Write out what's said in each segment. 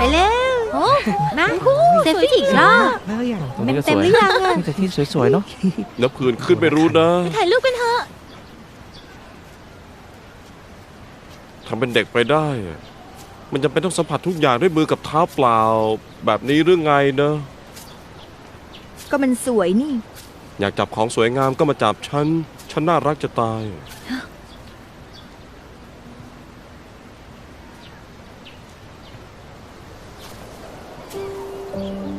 ไปแล้วโอ้นะเซลฟี่อีกรอบแล้วอย่างตรงนี้ก็เต็สมวยหรือยังอะมีแต่ที่สวยๆเนาะน้ำผื่นขึ้นไม่รู้นะ ถ่ายรูปกันเถอะทำเป็นเด็กไปได้อะมันจำเป็นต้องสัมผัสทุกอย่างด้วยมือกับเท้าเปล่า แบบนี้หรือไงเนอะก็มันสวยนี่ อยากจับของสวยงามก็มาจับฉัน ฉันน่ารักจะตาย 嗯。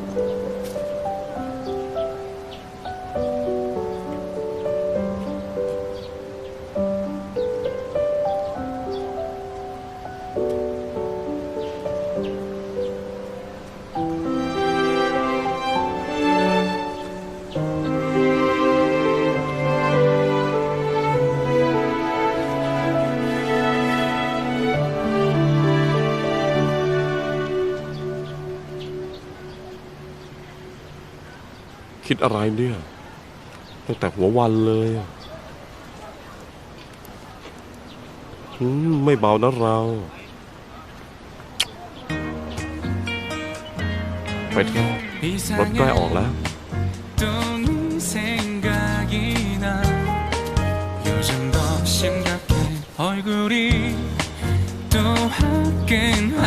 คิดอะไรเนี่ย ตั้งแต่หัววันเลยอะอืมไม่เบานะเรา ไปเถอะรถใกล้ออกแล้ว 또 네 생각이 나 요즘 더 심각해 얼굴이 또 화끈하